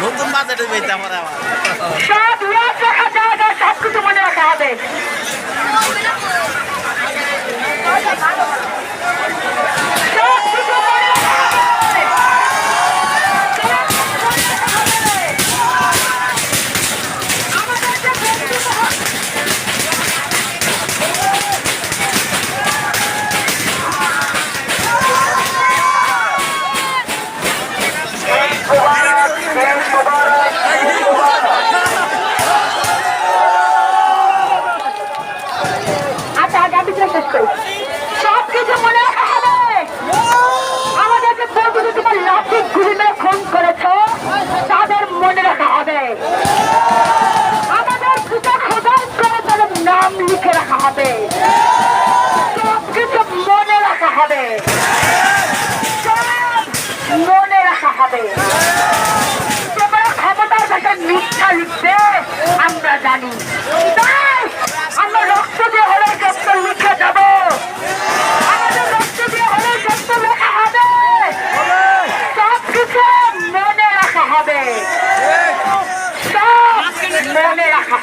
নতুন বাজারে হ্যাঁ? পেতে আমার আবার। সব লোক দেখা মনে রাখা হবে। আমাদের পিতা খোদাই করে তাদের নাম লিখে রাখা হবে। সবকিছু মনে রাখা হবে। মনে রাখা হবে। তোমার ক্ষমতার কাছে মিথ্যা লিখবে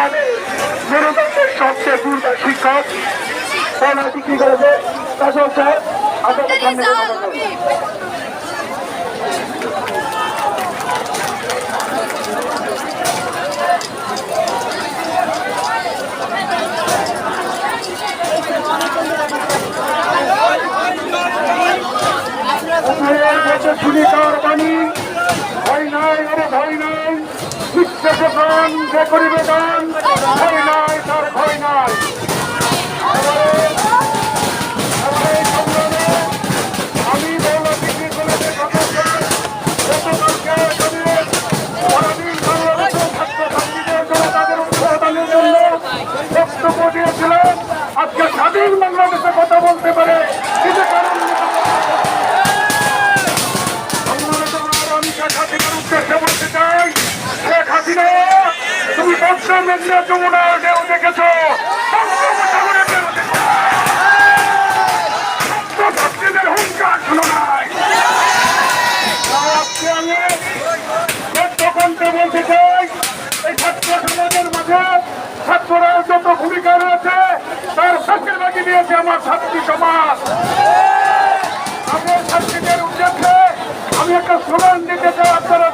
আমাদের মেরুদণ্ডের সবচেয়ে দুর্গা শিক্ষক পড়া বিক্রি করেছে তাছাড়া স্যার আপনাদের সামনে কথা বলবেন। পুকুরের মধ্যে ছুরিকার বাণী ভয় নাই আরে ভয় নাই প্রাণ যে করিবে ভয় নাই, তার ভয় নাই। আমি আজকে স্বাধীন বাংলাদেশে কথা বলতে পারে। তার বেশিরভাগই দিয়েছে আমার ছাত্রী সমাজ। আমার ছাত্রীদের উদ্দেশ্যে আমি একটা স্লোগান দিতে চাই আপনারা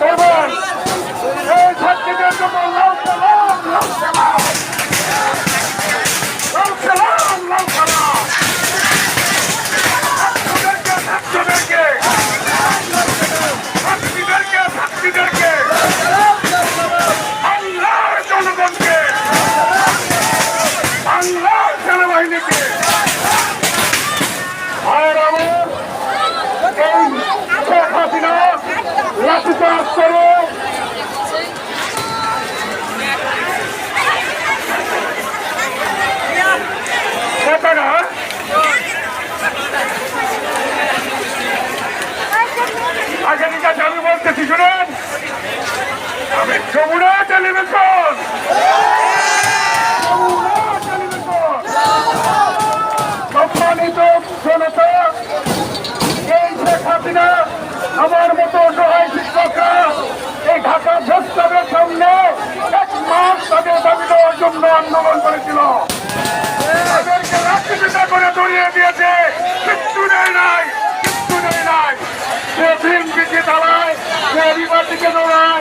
জন্য আন্দোলন করেছিল। তাদেরকে রাজনীতিটা করে দড়িয়ে দিয়েছে। কিচ্ছু নেই নাই, কিচ্ছু নেই নাই। সে বিএনপিকে দাঁড়ায় সে বিবাদীকে দৌড়ায়।